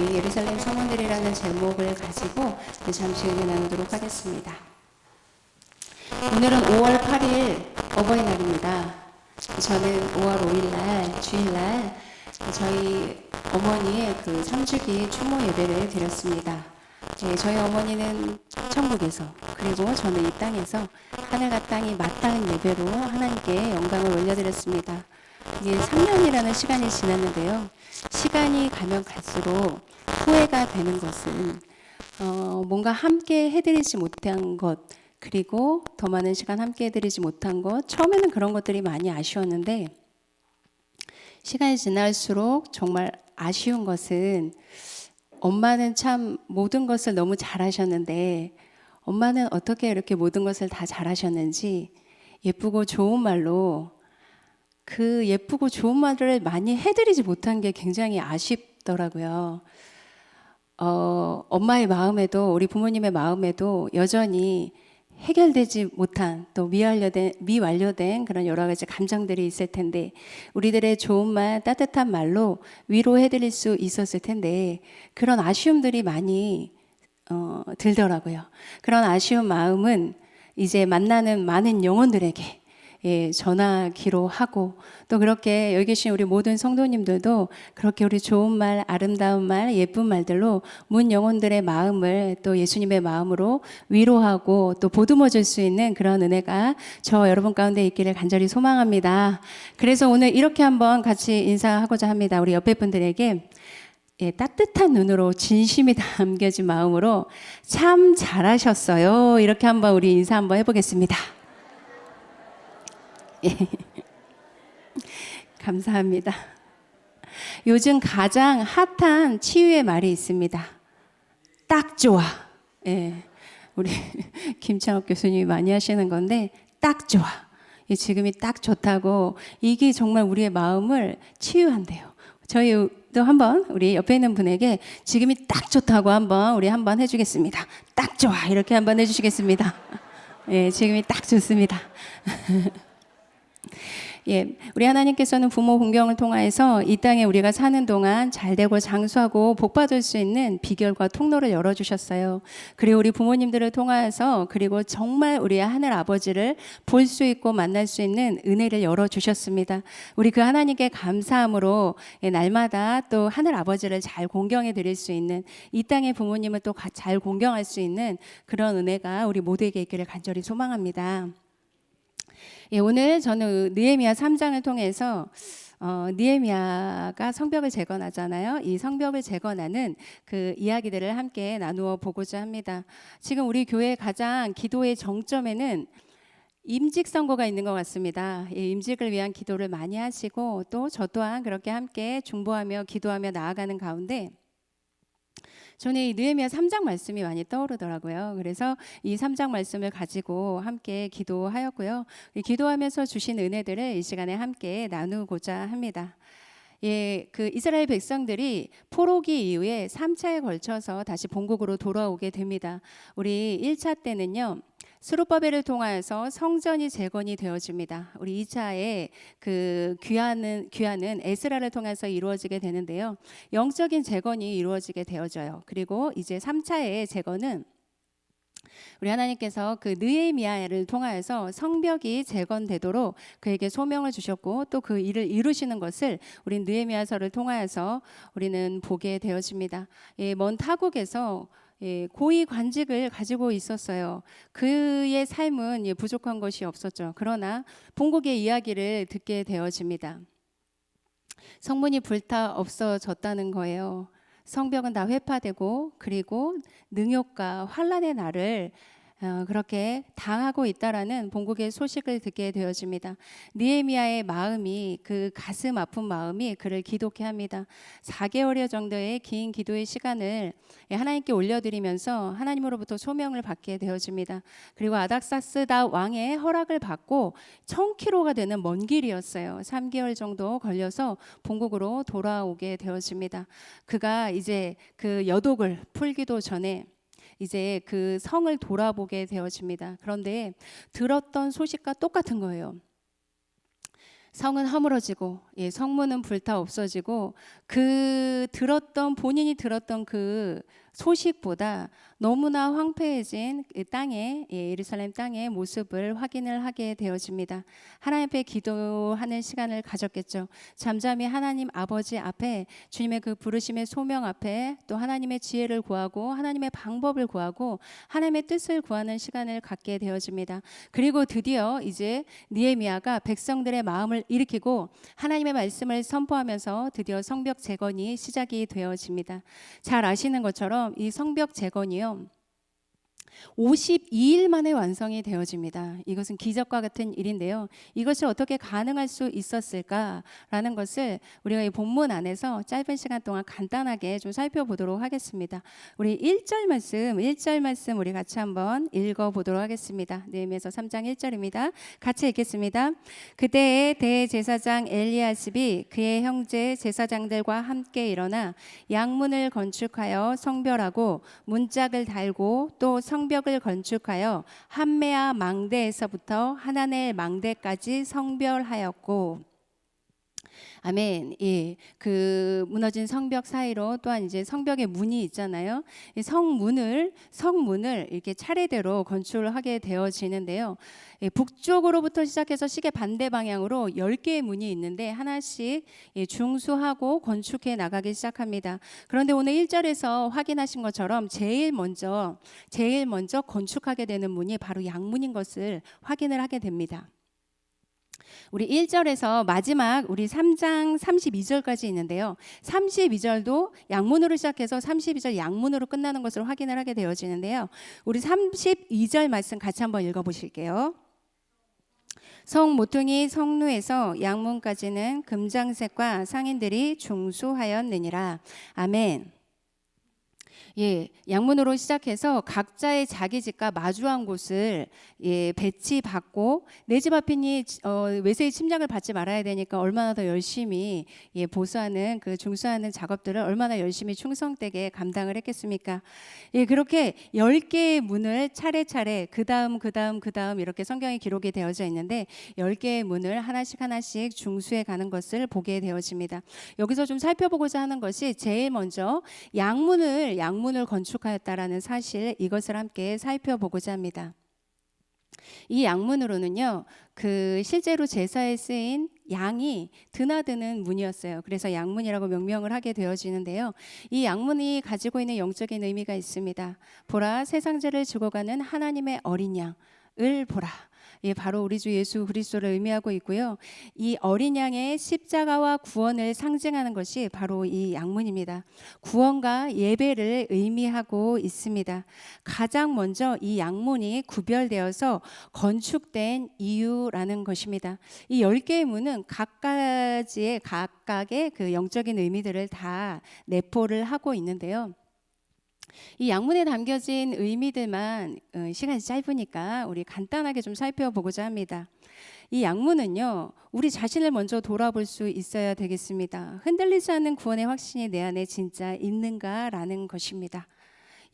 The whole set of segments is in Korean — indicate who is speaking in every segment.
Speaker 1: 우리 예루살렘 성원들이라는 제목을 가지고 잠시 은혜 나누도록 하겠습니다. 오늘은 5월 8일 어버이날입니다. 저는 5월 5일 날 주일날 저희 어머니의 그 3주기 추모 예배를 드렸습니다. 네, 저희 어머니는 천국에서 그리고 저는 이 땅에서 하늘과 땅이 맞닿은 예배로 하나님께 영광을 올려드렸습니다. 이제 3년이라는 시간이 지났는데요. 시간이 가면 갈수록 후회가 되는 것은 어, 뭔가 함께 해드리지 못한 것 그리고 더 많은 시간 함께 해드리지 못한 것 처음에는 그런 것들이 많이 아쉬웠는데 시간이 지날수록 정말 아쉬운 것은 엄마는 참 모든 것을 너무 잘하셨는데 엄마는 어떻게 이렇게 모든 것을 다 잘하셨는지 예쁘고 좋은 말로 그 예쁘고 좋은 말을 많이 해드리지 못한 게 굉장히 아쉽더라고요. 어, 엄마의 마음에도 우리 부모님의 마음에도 여전히 해결되지 못한 또 미완료된, 미완료된 그런 여러 가지 감정들이 있을 텐데 우리들의 좋은 말 따뜻한 말로 위로해 드릴 수 있었을 텐데 그런 아쉬움들이 많이 어, 들더라고요. 그런 아쉬운 마음은 이제 만나는 많은 영혼들에게 예, 전하기로 하고 또 그렇게 여기 계신 우리 모든 성도님들도 그렇게 우리 좋은 말, 아름다운 말, 예쁜 말들로 문 영혼들의 마음을 또 예수님의 마음으로 위로하고 또 보듬어 줄 수 있는 그런 은혜가 저 여러분 가운데 있기를 간절히 소망합니다. 그래서 오늘 이렇게 한번 같이 인사하고자 합니다. 우리 옆에 분들에게 예, 따뜻한 눈으로 진심이 담겨진 마음으로 참 잘하셨어요. 이렇게 한번 우리 인사 한번 해보겠습니다. 예. 감사합니다. 요즘 가장 핫한 치유의 말이 있습니다. 딱 좋아. 예. 우리 김창욱 교수님이 많이 하시는 건데 딱 좋아. 예, 지금이 딱 좋다고 이게 정말 우리의 마음을 치유한대요. 저희도 한번 우리 옆에 있는 분에게 지금이 딱 좋다고 한번 우리 한번 해주겠습니다. 딱 좋아 이렇게 한번 해주시겠습니다. 예, 지금이 딱 좋습니다. 예, 우리 하나님께서는 부모 공경을 통하여서 이 땅에 우리가 사는 동안 잘 되고 장수하고 복 받을 수 있는 비결과 통로를 열어 주셨어요. 그리고 우리 부모님들을 통하여서 그리고 정말 우리의 하늘 아버지를 볼 수 있고 만날 수 있는 은혜를 열어 주셨습니다. 우리 그 하나님께 감사함으로 예, 날마다 또 하늘 아버지를 잘 공경해 드릴 수 있는 이 땅의 부모님을 또 잘 공경할 수 있는 그런 은혜가 우리 모두에게 있기를 간절히 소망합니다. 예, 오늘 저는 느헤미야 3장을 통해서 어, 느헤미야가 성벽을 재건하잖아요. 이 성벽을 재건하는 그 이야기들을 함께 나누어 보고자 합니다. 지금 우리 교회 가장 기도의 정점에는 임직 선거가 있는 것 같습니다. 이 임직을 위한 기도를 많이 하시고 또 저 또한 그렇게 함께 중보하며 기도하며 나아가는 가운데 저는 이 느헤미야 3장 말씀이 많이 떠오르더라고요. 그래서 이 3장 말씀을 가지고 함께 기도하였고요. 기도하면서 주신 은혜들을 이 시간에 함께 나누고자 합니다. 예, 그 이스라엘 백성들이 포로기 이후에 3차에 걸쳐서 다시 본국으로 돌아오게 됩니다. 우리 1차 때는요. 수르바벨을 통하여서 성전이 재건이 되어집니다. 우리 2차에 그 귀하는 귀하는 에스라를 통해서 이루어지게 되는데요. 영적인 재건이 이루어지게 되어져요. 그리고 이제 3차의 재건은 우리 하나님께서 그 느헤미야를 통하여서 성벽이 재건되도록 그에게 소명을 주셨고 또 그 일을 이루시는 것을 우리 느헤미야서를 통하여서 우리는 보게 되어집니다. 예, 먼 타국에서 예, 고위 관직을 가지고 있었어요. 그의 삶은 예, 부족한 것이 없었죠. 그러나 본국의 이야기를 듣게 되어집니다. 성문이 불타 없어졌다는 거예요. 성벽은 다 회파되고 그리고 능욕과 환란의 날을 어, 그렇게 당하고 있다라는 본국의 소식을 듣게 되어집니다. 니에미아의 마음이 그 가슴 아픈 마음이 그를 기독해 합니다. 4개월여 정도의 긴 기도의 시간을 하나님께 올려드리면서 하나님으로부터 소명을 받게 되어집니다. 그리고 아닥사스다 왕의 허락을 받고 1000km가 되는 먼 길이었어요. 3개월 정도 걸려서 본국으로 돌아오게 되어집니다. 그가 이제 그 여독을 풀기도 전에 이제 그 성을 돌아보게 되어집니다. 그런데 들었던 소식과 똑같은 거예요. 성은 허물어지고 예, 성문은 불타 없어지고 그 들었던 본인이 들었던 그 소식보다 너무나 황폐해진 이 땅의 예, 예루살렘 땅의 모습을 확인을 하게 되어집니다. 하나님 앞에 기도하는 시간을 가졌겠죠. 잠잠히 하나님 아버지 앞에 주님의 그 부르심의 소명 앞에 또 하나님의 지혜를 구하고 하나님의 방법을 구하고 하나님의 뜻을 구하는 시간을 갖게 되어집니다. 그리고 드디어 이제 니에미아가 백성들의 마음을 일으키고 하나님의 말씀을 선포하면서 드디어 성벽 재건이 시작이 되어집니다. 잘 아시는 것처럼 이 성벽 재건이요. 52일 만에 완성이 되어집니다. 이것은 기적과 같은 일인데요. 이것이 어떻게 가능할 수 있었을까라는 것을 우리가 이 본문 안에서 짧은 시간 동안 간단하게 좀 살펴보도록 하겠습니다. 우리 1절 말씀, 1절 말씀 우리 같이 한번 읽어 보도록 하겠습니다. 느헤미야서 3장 1절입니다. 같이 읽겠습니다. 그때에 대제사장 엘리야십이 그의 형제 제사장들과 함께 일어나 양문을 건축하여 성별하고 문짝을 달고 또 성 벽을 건축하여 한메아 망대에서부터 하나넬 망대까지 성별하였고 아멘. 예. 그 무너진 성벽 사이로 또한 이제 성벽의 문이 있잖아요. 이 성문을 성문을 이렇게 차례대로 건축을 하게 되어지는데요. 예, 북쪽으로부터 시작해서 시계 반대 방향으로 10개의 문이 있는데 하나씩 예, 중수하고 건축해 나가기 시작합니다. 그런데 오늘 1절에서 확인하신 것처럼 제일 먼저 제일 먼저 건축하게 되는 문이 바로 양문인 것을 확인을 하게 됩니다. 우리 1절에서 마지막 우리 3장 32절까지 있는데요. 32절도 양문으로 시작해서 32절 양문으로 끝나는 것을 확인을 하게 되어지는데요. 우리 32절 말씀 같이 한번 읽어 보실게요. 성 모퉁이 성루에서 양문까지는 금장색과 상인들이 중수하였느니라. 아멘. 예, 양문으로 시작해서 각자의 자기 집과 마주한 곳을 예, 배치받고 내 집 앞이니 어, 외세의 침략을 받지 말아야 되니까 얼마나 더 열심히 예, 보수하는 그 중수하는 작업들을 얼마나 열심히 충성되게 감당을 했겠습니까? 예, 그렇게 열 개의 문을 차례차례 그 다음 그 다음 그 다음 이렇게 성경에 기록이 되어져 있는데 열 개의 문을 하나씩 하나씩 중수해 가는 것을 보게 되어집니다. 여기서 좀 살펴보고자 하는 것이 제일 먼저 양문을 양문 을 건축하였다라는 사실 이것을 함께 살펴보고자 합니다. 이 양문으로는요, 그 실제로 제사에 쓰인 양이 드나드는 문이었어요. 그래서 양문이라고 명명을 하게 되어지는데요. 이 양문이 가지고 있는 영적인 의미가 있습니다. 보라, 세상죄를 죽어가는 하나님의 어린 양을 보라. 예, 바로 우리 주 예수 그리스도를 의미하고 있고요. 이 어린 양의 십자가와 구원을 상징하는 것이 바로 이 양문입니다. 구원과 예배를 의미하고 있습니다. 가장 먼저 이 양문이 구별되어서 건축된 이유라는 것입니다. 이열 개의 문은 각가지의 각각의 그 영적인 의미들을 다 내포를 하고 있는데요. 이 양문에 담겨진 의미들만 어, 시간이 짧으니까 우리 간단하게 좀 살펴보고자 합니다. 이 양문은요, 우리 자신을 먼저 돌아볼 수 있어야 되겠습니다. 흔들리지 않는 구원의 확신이 내 안에 진짜 있는가라는 것입니다.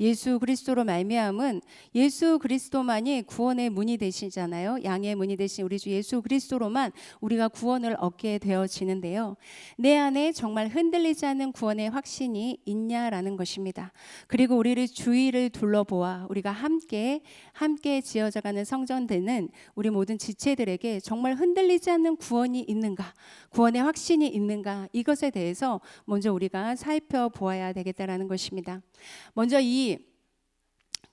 Speaker 1: 예수 그리스도로 말미암은 예수 그리스도만이 구원의 문이 되시잖아요. 양의 문이 되신 우리 주 예수 그리스도로만 우리가 구원을 얻게 되어지는데요. 내 안에 정말 흔들리지 않는 구원의 확신이 있냐라는 것입니다. 그리고 우리를 주위를 둘러보아 우리가 함께 함께 지어져가는 성전되는 우리 모든 지체들에게 정말 흔들리지 않는 구원이 있는가, 구원의 확신이 있는가 이것에 대해서 먼저 우리가 살펴보아야 되겠다라는 것입니다. 먼저 이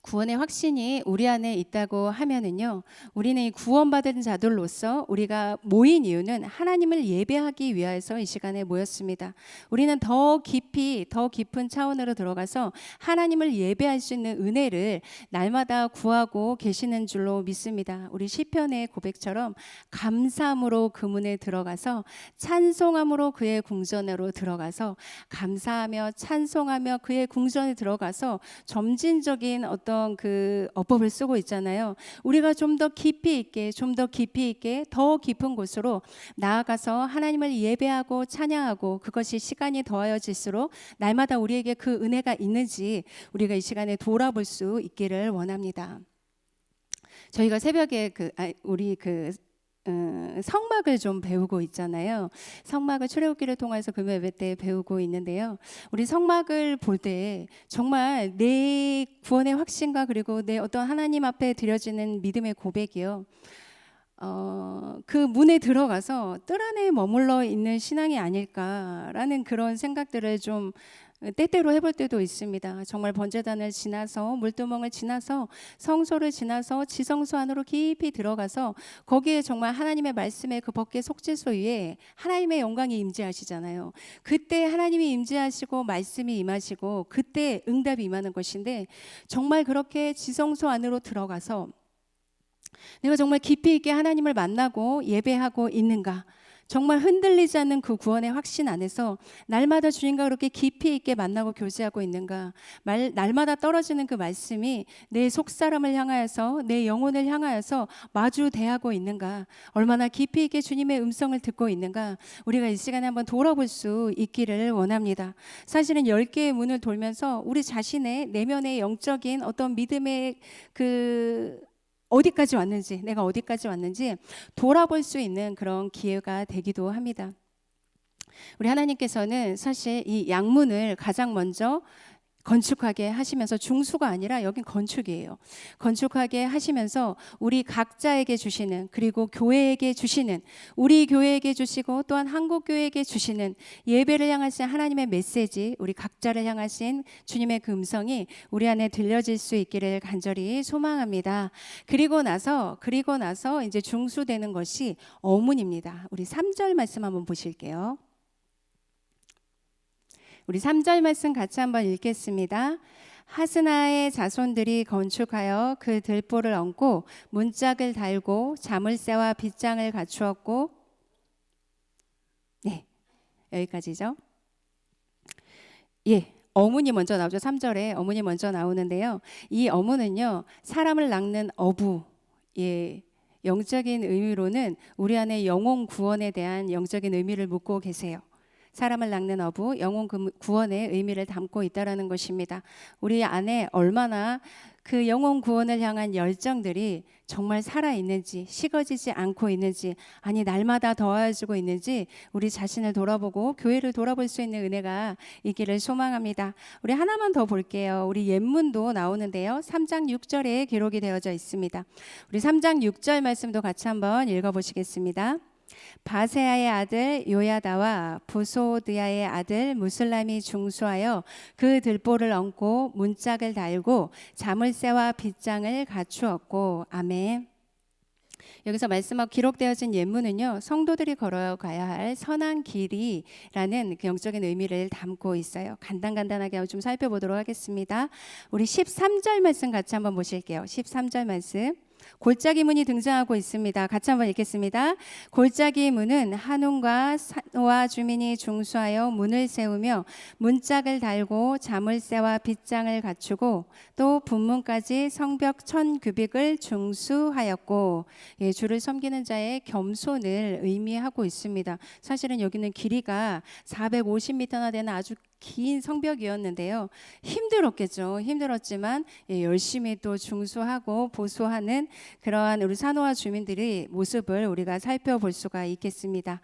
Speaker 1: 구원의 확신이 우리 안에 있다고 하면은요, 우리는 이 구원받은 자들로서 우리가 모인 이유는 하나님을 예배하기 위해서 이 시간에 모였습니다. 우리는 더 깊이, 더 깊은 차원으로 들어가서 하나님을 예배할 수 있는 은혜를 날마다 구하고 계시는 줄로 믿습니다. 우리 시편의 고백처럼 감사함으로 그 문에 들어가서 찬송함으로 그의 궁전으로 들어가서 감사하며 찬송하며 그의 궁전에 들어가서 점진적인 어떤 어떤 그 어법을 쓰고 있잖아요. 우리가 좀 더 깊이 있게, 좀 더 깊이 있게, 더 깊은 곳으로 나아가서 하나님을 예배하고 찬양하고 그것이 시간이 더하여질수록 날마다 우리에게 그 은혜가 있는지 우리가 이 시간에 돌아볼 수 있기를 원합니다. 저희가 새벽에 그 아, 우리 그 음, 성막을 좀 배우고 있잖아요. 성막을 출애굽기를 통해서 금요 예배 때 배우고 있는데요. 우리 성막을 볼 때 정말 내 구원의 확신과 그리고 내 어떤 하나님 앞에 드려지는 믿음의 고백이요. 어, 그 문에 들어가서 뜰 안에 머물러 있는 신앙이 아닐까라는 그런 생각들을 좀 때때로 해볼 때도 있습니다. 정말 번제단을 지나서 물두멍을 지나서 성소를 지나서 지성소 안으로 깊이 들어가서 거기에 정말 하나님의 말씀의 그 법계 속죄소 위에 하나님의 영광이 임재하시잖아요. 그때 하나님이 임재하시고 말씀이 임하시고 그때 응답이 임하는 것인데 정말 그렇게 지성소 안으로 들어가서 내가 정말 깊이 있게 하나님을 만나고 예배하고 있는가? 정말 흔들리지 않는 그 구원의 확신 안에서 날마다 주님과 그렇게 깊이 있게 만나고 교제하고 있는가? 말, 날마다 떨어지는 그 말씀이 내 속사람을 향하여서 내 영혼을 향하여서 마주 대하고 있는가? 얼마나 깊이 있게 주님의 음성을 듣고 있는가? 우리가 이 시간에 한번 돌아볼 수 있기를 원합니다. 사실은 열 개의 문을 돌면서 우리 자신의 내면의 영적인 어떤 믿음의 그 어디까지 왔는지, 내가 어디까지 왔는지 돌아볼 수 있는 그런 기회가 되기도 합니다. 우리 하나님께서는 사실 이 양문을 가장 먼저 건축하게 하시면서 중수가 아니라 여긴 건축이에요. 건축하게 하시면서 우리 각자에게 주시는 그리고 교회에게 주시는 우리 교회에게 주시고 또한 한국 교회에게 주시는 예배를 향하신 하나님의 메시지 우리 각자를 향하신 주님의 그 음성이 우리 안에 들려질 수 있기를 간절히 소망합니다. 그리고 나서 그리고 나서 이제 중수되는 것이 어문입니다. 우리 3절 말씀 한번 보실게요. 우리 3절 말씀 같이 한번 읽겠습니다. 하스나의 자손들이 건축하여 그 들보를 얹고 문짝을 달고 자물쇠와 빗장을 갖추었고 네 여기까지죠. 예 어문이 먼저 나오죠. 3절에 어문이 먼저 나오는데요. 이 어문은요 사람을 낚는 어부 예 영적인 의미로는 우리 안에 영혼 구원에 대한 영적인 의미를 묻고 계세요. 사람을 낚는 어부, 영혼 구원의 의미를 담고 있다라는 것입니다. 우리 안에 얼마나 그 영혼 구원을 향한 열정들이 정말 살아 있는지 식어지지 않고 있는지 아니 날마다 더해지고 있는지 우리 자신을 돌아보고 교회를 돌아볼 수 있는 은혜가 있기를 소망합니다. 우리 하나만 더 볼게요. 우리 옛문도 나오는데요. 3장 6절에 기록이 되어져 있습니다. 우리 3장 6절 말씀도 같이 한번 읽어 보시겠습니다. 바세아의 아들 요야다와 부소드야의 아들 무슬람이 중수하여 그 들보를 얹고 문짝을 달고 자물쇠와 빗장을 갖추었고 아멘. 여기서 말씀하고 기록되어진 예문은요 성도들이 걸어가야 할 선한 길이라는 그 영적인 의미를 담고 있어요. 간단간단하게 좀 살펴보도록 하겠습니다. 우리 13절 말씀 같이 한번 보실게요. 13절 말씀. 골짜기 문이 등장하고 있습니다. 같이 한번 읽겠습니다. 골짜기 문은 한웅과 산호와 주민이 중수하여 문을 세우며 문짝을 달고 자물쇠와 빗장을 갖추고 또 분문까지 성벽 천 규빅을 중수하였고 예, 주를 섬기는 자의 겸손을 의미하고 있습니다. 사실은 여기는 길이가 450m나 되는 아주 긴 성벽이었는데요. 힘들었겠죠. 힘들었지만 예, 열심히 또 중수하고 보수하는 그러한 우리 산호와 주민들의 모습을 우리가 살펴볼 수가 있겠습니다.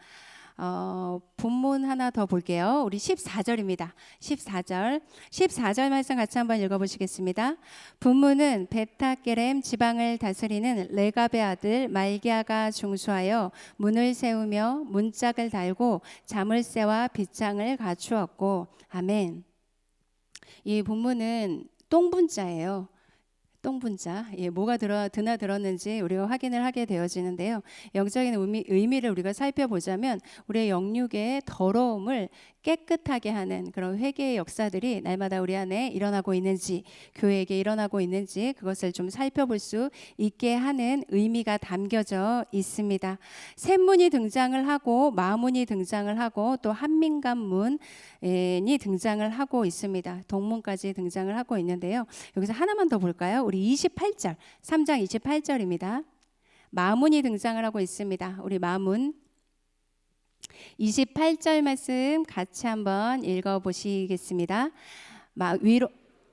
Speaker 1: 어, 본문 하나 더 볼게요. 우리 14절입니다. 14절. 14절 말씀 같이 한번 읽어 보시겠습니다. 본문은 베타게렘 지방을 다스리는 레갑의 아들 말기아가 중수하여 문을 세우며 문짝을 달고 자물쇠와 빗장을 갖추었고 아멘. 이 본문은 똥분자예요. 똥분자, 예, 뭐가 들어 드나 들었는지 우리가 확인을 하게 되어지는데요. 영적인 의미, 의미를 우리가 살펴보자면 우리의 영육의 더러움을 깨끗하게 하는 그런 회개의 역사들이 날마다 우리 안에 일어나고 있는지 교회에게 일어나고 있는지 그것을 좀 살펴볼 수 있게 하는 의미가 담겨져 있습니다. 샘문이 등장을 하고 마문이 등장을 하고 또 한민간문이 등장을 하고 있습니다. 동문까지 등장을 하고 있는데요. 여기서 하나만 더 볼까요? 우리 28절 3장 28절입니다. 마문이 등장을 하고 있습니다. 우리 마문 28절 말씀 같이 한번 읽어 보시겠습니다. 위로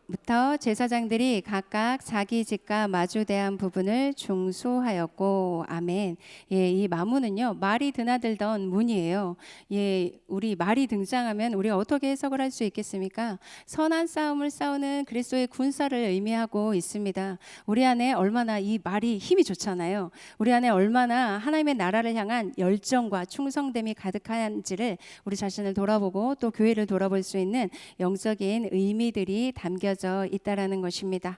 Speaker 1: 부터 제사장들이 각각 자기 집과 마주대한 부분을 중수하였고 아멘. 예, 이 마무는요 말이 드나들던 문이에요. 예, 우리 말이 등장하면 우리가 어떻게 해석을 할 수 있겠습니까? 선한 싸움을 싸우는 그리스도의 군사를 의미하고 있습니다. 우리 안에 얼마나 이 말이 힘이 좋잖아요. 우리 안에 얼마나 하나님의 나라를 향한 열정과 충성됨이 가득한지를 우리 자신을 돌아보고 또 교회를 돌아볼 수 있는 영적인 의미들이 담겨 져 있다라는 것입니다.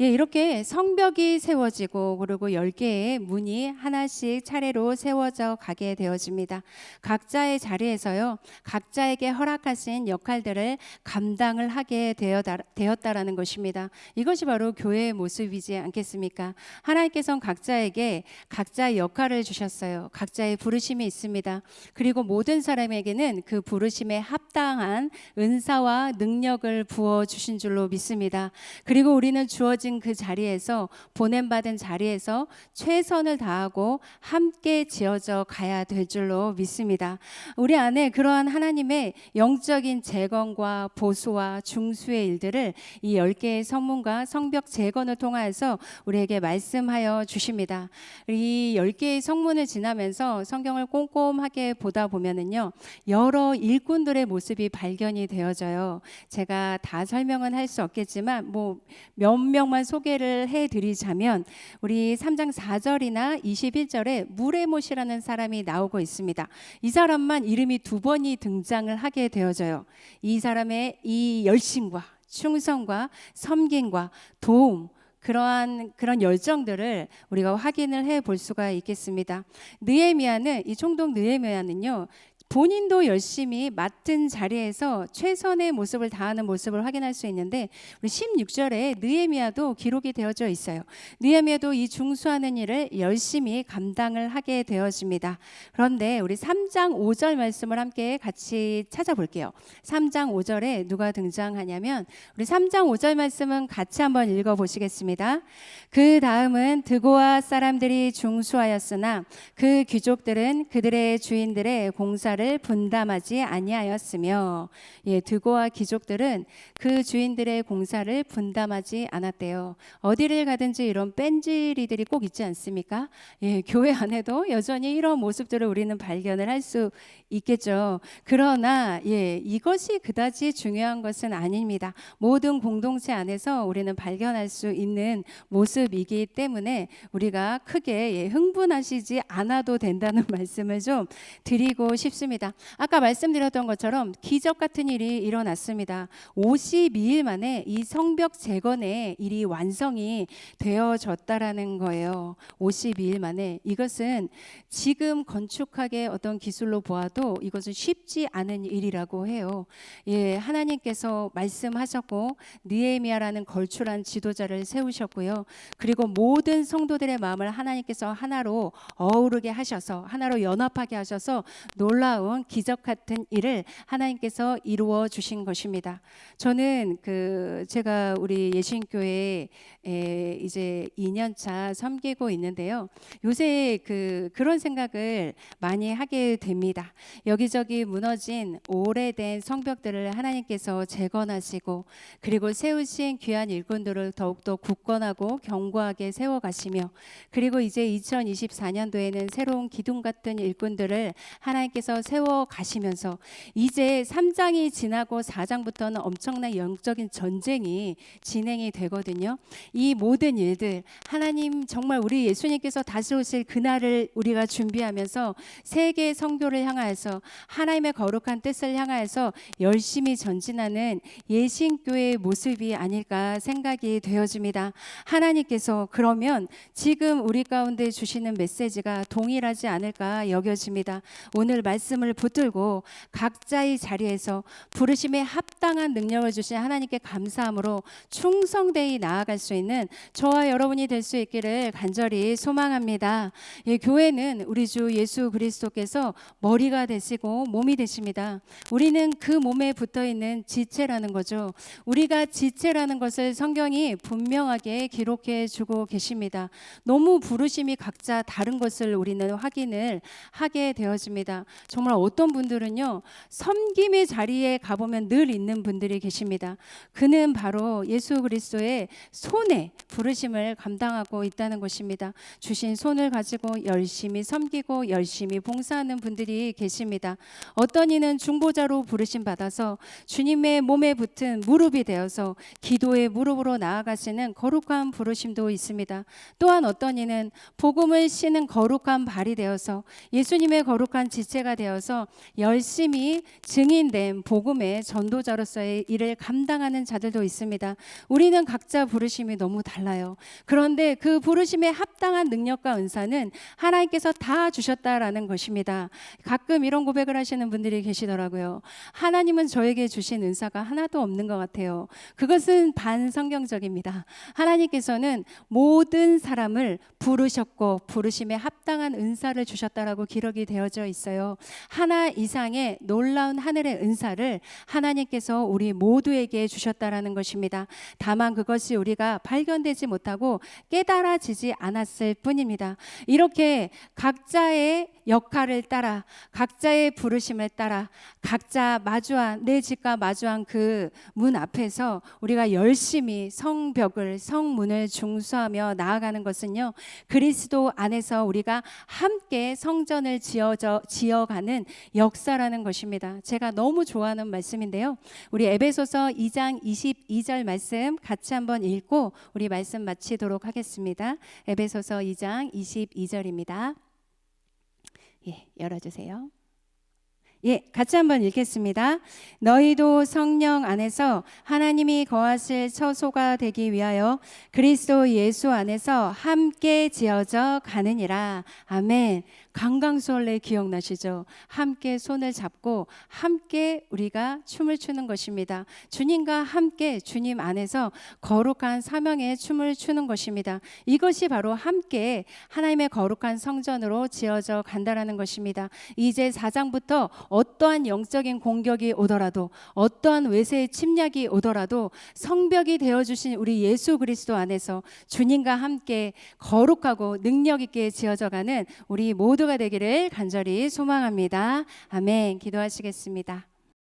Speaker 1: 예, 이렇게 성벽이 세워지고 그리고 열 개의 문이 하나씩 차례로 세워져 가게 되어집니다. 각자의 자리에서요, 각자에게 허락하신 역할들을 감당을 하게 되었다, 되었다라는 것입니다. 이것이 바로 교회의 모습이지 않겠습니까? 하나님께서는 각자에게 각자의 역할을 주셨어요. 각자의 부르심이 있습니다. 그리고 모든 사람에게는 그 부르심에 합당한 은사와 능력을 부어 주신 줄로 믿습니다. 그리고 우리는 주어진 그 자리에서 보냄받은 자리에서 최선을 다하고 함께 지어져 가야 될 줄로 믿습니다. 우리 안에 그러한 하나님의 영적인 재건과 보수와 중수의 일들을 이열 개의 성문과 성벽 재건을 통하여서 우리에게 말씀하여 주십니다. 이열 개의 성문을 지나면서 성경을 꼼꼼하게 보다 보면은요 여러 일꾼들의 모습이 발견이 되어져요. 제가 다 설명은 할 수 없겠지만 뭐 몇 명만 소개를 해 드리자면 우리 3장 4절이나 21절에 무레못이라는 사람이 나오고 있습니다. 이 사람만 이름이 두 번이 등장을 하게 되어져요. 이 사람의 이 열심과 충성과 섬김과 도움 그러한 그런 열정들을 우리가 확인을 해 볼 수가 있겠습니다. 느헤미야는 이 총독 느헤미야는요. 본인도 열심히 맡은 자리에서 최선의 모습을 다하는 모습을 확인할 수 있는데 우리 16절에 느헤미야도 기록이 되어져 있어요. 느헤미야도 이 중수하는 일을 열심히 감당을 하게 되어집니다. 그런데 우리 3장 5절 말씀을 함께 같이 찾아볼게요. 3장 5절에 누가 등장하냐면 우리 3장 5절 말씀은 같이 한번 읽어 보시겠습니다. 그 다음은 드고아 사람들이 중수하였으나 그 귀족들은 그들의 주인들의 공사를 분담하지 아니하였으며 예, 드고와 귀족들은 그 주인들의 공사를 분담하지 않았대요. 어디를 가든지 이런 뺀질이들이 꼭 있지 않습니까? 예, 교회 안에도 여전히 이런 모습들을 우리는 발견을 할 수 있겠죠. 그러나 예, 이것이 그다지 중요한 것은 아닙니다. 모든 공동체 안에서 우리는 발견할 수 있는 모습이기 때문에 우리가 크게 예, 흥분하시지 않아도 된다는 말씀을 좀 드리고 싶습니다. 아까 말씀드렸던 것처럼 기적 같은 일이 일어났습니다. 52일 만에 이 성벽 재건의 일이 완성이 되어졌다라는 거예요. 52일 만에 이것은 지금 건축학의 어떤 기술로 보아도 이것은 쉽지 않은 일이라고 해요. 예, 하나님께서 말씀하셨고 느헤미야라는 걸출한 지도자를 세우셨고요. 그리고 모든 성도들의 마음을 하나님께서 하나로 어우르게 하셔서 하나로 연합하게 하셔서 놀라 운 기적 같은 일을 하나님께서 이루어 주신 것입니다. 저는 그 제가 우리 예신교회 에 이제 2년 차 섬기고 있는데요. 요새 그 그런 생각을 많이 하게 됩니다. 여기저기 무너진 오래된 성벽들을 하나님께서 재건하시고 그리고 세우신 귀한 일꾼들을 더욱더 굳건하고 견고하게 세워 가시며 그리고 이제 2024년도에는 새로운 기둥 같은 일꾼들을 하나님께서 세워 가시면서 이제 3장이 지나고 4장부터는 엄청난 영적인 전쟁이 진행이 되거든요. 이 모든 일들 하나님 정말 우리 예수님께서 다시 오실 그날을 우리가 준비하면서 세계 성교를 향하여서 하나님의 거룩한 뜻을 향하여서 열심히 전진하는 예신교회의 모습이 아닐까 생각이 되어집니다. 하나님께서 그러면 지금 우리 가운데 주시는 메시지가 동일하지 않을까 여겨집니다. 오늘 말씀 을 붙들고 각자의 자리에서 부르심에 합당한 능력을 주신 하나님께 감사함으로 충성되이 나아갈 수 있는 저와 여러분이 될 수 있기를 간절히 소망합니다. 예, 교회는 우리 주 예수 그리스도께서 머리가 되시고 몸이 되십니다. 우리는 그 몸에 붙어 있는 지체라는 거죠. 우리가 지체라는 것을 성경이 분명하게 기록해 주고 계십니다. 너무 부르심이 각자 다른 것을 우리는 확인을 하게 되어집니다. 정말 어떤 분들은요 섬김의 자리에 가보면 늘 있는 분들이 계십니다. 그는 바로 예수 그리스도의 손에 부르심을 감당하고 있다는 것입니다. 주신 손을 가지고 열심히 섬기고 열심히 봉사하는 분들이 계십니다. 어떤 이는 중보자로 부르심 받아서 주님의 몸에 붙은 무릎이 되어서 기도의 무릎으로 나아가시는 거룩한 부르심도 있습니다. 또한 어떤 이는 복음을 씨는 거룩한 발이 되어서 예수님의 거룩한 지체가 되어 서 열심히 증인된 복음의 전도자로서의 일을 감당하는 자들도 있습니다. 우리는 각자 부르심이 너무 달라요. 그런데 그 부르심에 합당한 능력과 은사는 하나님께서 다 주셨다라는 것입니다. 가끔 이런 고백을 하시는 분들이 계시더라고요. 하나님은 저에게 주신 은사가 하나도 없는 것 같아요. 그것은 반성경적입니다. 하나님께서는 모든 사람을 부르셨고 부르심에 합당한 은사를 주셨다라고 기록이 되어져 있어요. 하나 이상의 놀라운 하늘의 은사를 하나님께서 우리 모두에게 주셨다라는 것입니다. 다만 그것이 우리가 발견되지 못하고 깨달아지지 않았을 뿐입니다. 이렇게 각자의 역할을 따라 각자의 부르심을 따라 각자 마주한 내 집과 마주한 그 문 앞에서 우리가 열심히 성벽을 성문을 중수하며 나아가는 것은요 그리스도 안에서 우리가 함께 성전을 지어져 지어가는 역사라는 것입니다. 제가 너무 좋아하는 말씀인데요. 우리 에베소서 2장 22절 말씀 같이 한번 읽고 우리 말씀 마치도록 하겠습니다. 에베소서 2장 22절입니다. 예, 열어주세요. 예, 같이 한번 읽겠습니다. 너희도 성령 안에서 하나님이 거하실 처소가 되기 위하여 그리스도 예수 안에서 함께 지어져 가느니라. 아멘. 강강수월래 기억나시죠? 함께 손을 잡고 함께 우리가 춤을 추는 것입니다. 주님과 함께 주님 안에서 거룩한 사명의 춤을 추는 것입니다. 이것이 바로 함께 하나님의 거룩한 성전으로 지어져 간다라는 것입니다. 이제 4장부터 어떠한 영적인 공격이 오더라도 어떠한 외세의 침략이 오더라도 성벽이 되어 주신 우리 예수 그리스도 안에서 주님과 함께 거룩하고 능력 있게 지어져 가는 우리 모두가 되기를 간절히 소망합니다. 아멘. 기도하시겠습니다.